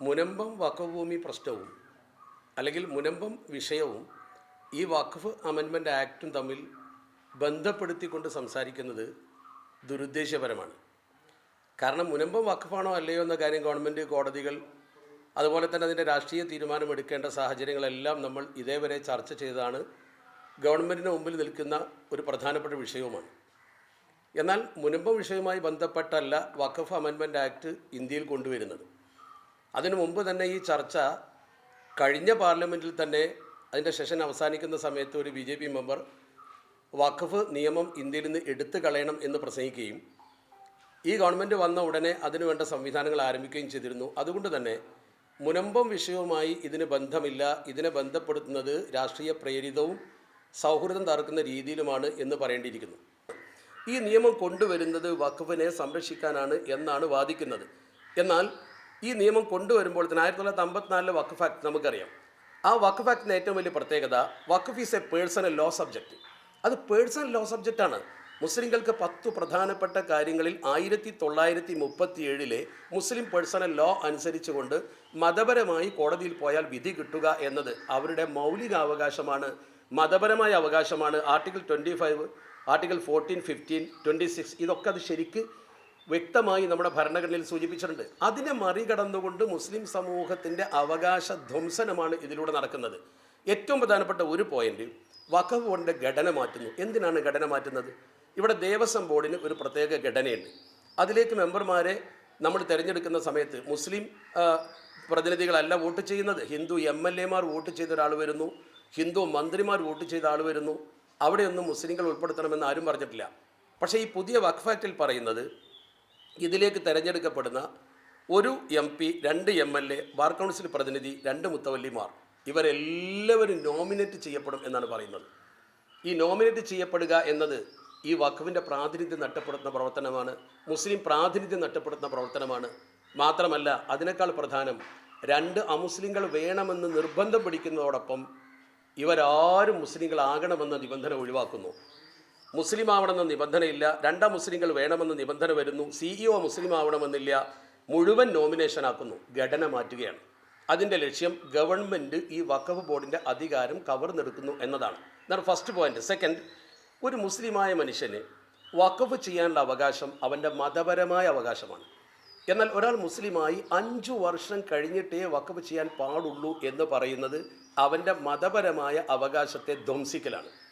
മുനമ്പം വഖഫ് ഭൂമി പ്രശ്നവും അല്ലെങ്കിൽ മുനമ്പം വിഷയവും ഈ വഖഫ് അമെൻമെന്റ് ആക്റ്റും തമ്മിൽ ബന്ധപ്പെടുത്തിക്കൊണ്ട് സംസാരിക്കുന്നത് ദുരുദ്ദേശപരമാണ്. കാരണം മുനമ്പം വഖഫാണോ അല്ലയോ എന്ന കാര്യം ഗവൺമെന്റ് കോടതികൾ അതുപോലെ തന്നെ അതിന്റെ രാഷ്ട്രീയ തീരുമാനമെടുക്കേണ്ട സാഹചര്യങ്ങളെല്ലാം നമ്മൾ ഇതേവരെ ചർച്ച ചെയ്തതാണ്. ഗവൺമെന്റിന് മുമ്പിൽ നിൽക്കുന്ന ഒരു പ്രധാനപ്പെട്ട വിഷയവുമാണ്. എന്നാൽ മുനമ്പം വിഷയവുമായി ബന്ധപ്പെട്ടല്ല വഖഫ് അമെൻമെന്റ് ആക്ട് ഇന്ത്യയിൽ കൊണ്ടുവരുന്നത്. അതിനു മുമ്പ് തന്നെ ഈ ചർച്ച കഴിഞ്ഞ പാർലമെന്റിൽ തന്നെ അതിന്റെ സെഷൻ അവസാനിക്കുന്ന സമയത്ത് ഒരു ബി ജെ പി മെമ്പർ വഖഫ് നിയമം ഇന്ത്യയിൽ നിന്ന് എടുത്തു കളയണം എന്ന് പ്രസംഗിക്കുകയും ഈ ഗവൺമെന്റ് വന്ന ഉടനെ അതിനുവേണ്ട സംവിധാനങ്ങൾ ആരംഭിക്കുകയും ചെയ്തിരുന്നു. അതുകൊണ്ട് തന്നെ മുനമ്പം വിഷയവുമായി ഇതിന് ബന്ധമില്ല. ഇതിനെ ബന്ധപ്പെടുത്തുന്നത് രാഷ്ട്രീയ പ്രേരിതവും സൗഹൃദം തകർക്കുന്ന രീതിയിലുമാണ് എന്ന് പറയേണ്ടിയിരിക്കുന്നു. ഈ നിയമം കൊണ്ടുവരുന്നത് വഖഫിനെ സംരക്ഷിക്കാനാണ് എന്നാണ് വാദിക്കുന്നത്. എന്നാൽ ഈ നിയമം കൊണ്ടുവരുമ്പോൾ തന്നെ ആയിരത്തി തൊള്ളായിരത്തി അമ്പത്തിനാലിലെ വഖഫ് ആക്ട് നമുക്കറിയാം. ആ വഖഫ് ആക്ടിന്റെ ഏറ്റവും വലിയ പ്രത്യേകത വഖഫ് is a personal law subject അത് പേഴ്സണൽ ലോ സബ്ജക്റ്റാണ് മുസ്ലിങ്ങൾക്ക് പത്തു പ്രധാനപ്പെട്ട കാര്യങ്ങളിൽ ആയിരത്തി തൊള്ളായിരത്തി മുപ്പത്തി ഏഴിലെ മുസ്ലിം പേഴ്സണൽ ലോ അനുസരിച്ചുകൊണ്ട് മതപരമായി കോടതിയിൽ പോയാൽ വിധി കിട്ടുക എന്നത് അവരുടെ മൗലികാവകാശമാണ്. മതപരമായ അവകാശമാണ്. Article twenty five article fourteen fifteen twenty six ഇതൊക്കെ അത് ശരിക്ക് വ്യക്തമായി നമ്മുടെ ഭരണഘടനയിൽ സൂചിപ്പിച്ചിട്ടുണ്ട്. അതിനെ മറികടന്നുകൊണ്ട് മുസ്ലിം സമൂഹത്തിന്റെ അവകാശ ധ്വംസനമാണ് ഇതിലൂടെ നടക്കുന്നത്. ഏറ്റവും പ്രധാനപ്പെട്ട ഒരു പോയിന്റ് വഖഫ് കൊണ്ട് ഘടന മാറ്റുന്നു. എന്തിനാണ് ഘടന മാറ്റുന്നത്? ഇവിടെ ദേവസ്വം ബോർഡിന് ഒരു പ്രത്യേക ഘടനയുണ്ട്. അതിലേക്ക് മെമ്പർമാരെ നമ്മൾ തിരഞ്ഞെടുക്കുന്ന സമയത്ത് മുസ്ലിം പ്രതിനിധികളല്ല വോട്ട് ചെയ്യുന്നത്. ഹിന്ദു എം എൽ എമാർ വോട്ട് ചെയ്ത ഒരാൾ വരുന്നു. ഹിന്ദു മന്ത്രിമാർ വോട്ട് ചെയ്ത ആൾ വരുന്നു. അവിടെയൊന്നും മുസ്ലിങ്ങൾ ഉൾപ്പെടുത്തണമെന്ന് ആരും പറഞ്ഞിട്ടില്ല. പക്ഷേ ഈ പുതിയ വഖഫാറ്റിൽ പറയുന്നത് ഇതിലേക്ക് തിരഞ്ഞെടുക്കപ്പെടുന്ന ഒരു എം പി രണ്ട് M L A bar council പ്രതിനിധി രണ്ട് മുത്തവല്ലിമാർ ഇവരെല്ലാവരും നോമിനേറ്റ് ചെയ്യപ്പെടും എന്നാണ് പറയുന്നത്. ഈ നോമിനേറ്റ് ചെയ്യപ്പെടുക എന്നത് ഈ വഖഫിന്റെ പ്രാതിനിധ്യം നഷ്ടപ്പെടുത്തുന്ന പ്രവർത്തനമാണ് മുസ്ലിം പ്രാതിനിധ്യം നഷ്ടപ്പെടുത്തുന്ന പ്രവർത്തനമാണ്. മാത്രമല്ല അതിനേക്കാൾ പ്രധാനം രണ്ട് അമുസ്ലിങ്ങൾ വേണമെന്ന് നിർബന്ധം പിടിക്കുന്നതോടൊപ്പം ഇവരാരും മുസ്ലിങ്ങളാകണമെന്ന നിബന്ധന ഒഴിവാക്കുന്നു. മുസ്ലിം ആവണമെന്ന നിബന്ധനയില്ല. രണ്ടാം മുസ്ലിങ്ങൾ വേണമെന്ന നിബന്ധന വരുന്നു. സിഇഒ മുസ്ലിം ആവണമെന്നില്ല മുഴുവൻ നോമിനേഷൻ ആക്കുന്നു. ഘടന മാറ്റുകയാണ്. അതിന്റെ ലക്ഷ്യം ഗവൺമെന്റ് ഈ വഖഫ് ബോർഡിന്റെ അധികാരം കവർന്നെടുക്കുന്നു എന്നതാണ്. ഇതാണ് ഫസ്റ്റ് പോയിന്റ് സെക്കൻഡ് ഒരു മുസ്ലിമായ മനുഷ്യന് വഖഫ് ചെയ്യാനുള്ള അവകാശം അവന്റെ മതപരമായ അവകാശമാണ്. എന്നാൽ ഒരാൾ മുസ്ലിമായി അഞ്ചു വർഷം കഴിഞ്ഞിട്ടേ വഖഫ് ചെയ്യാൻ പാടുള്ളൂ എന്ന് പറയുന്നത് അവന്റെ മതപരമായ അവകാശത്തെ ധ്വംസിക്കലാണ്.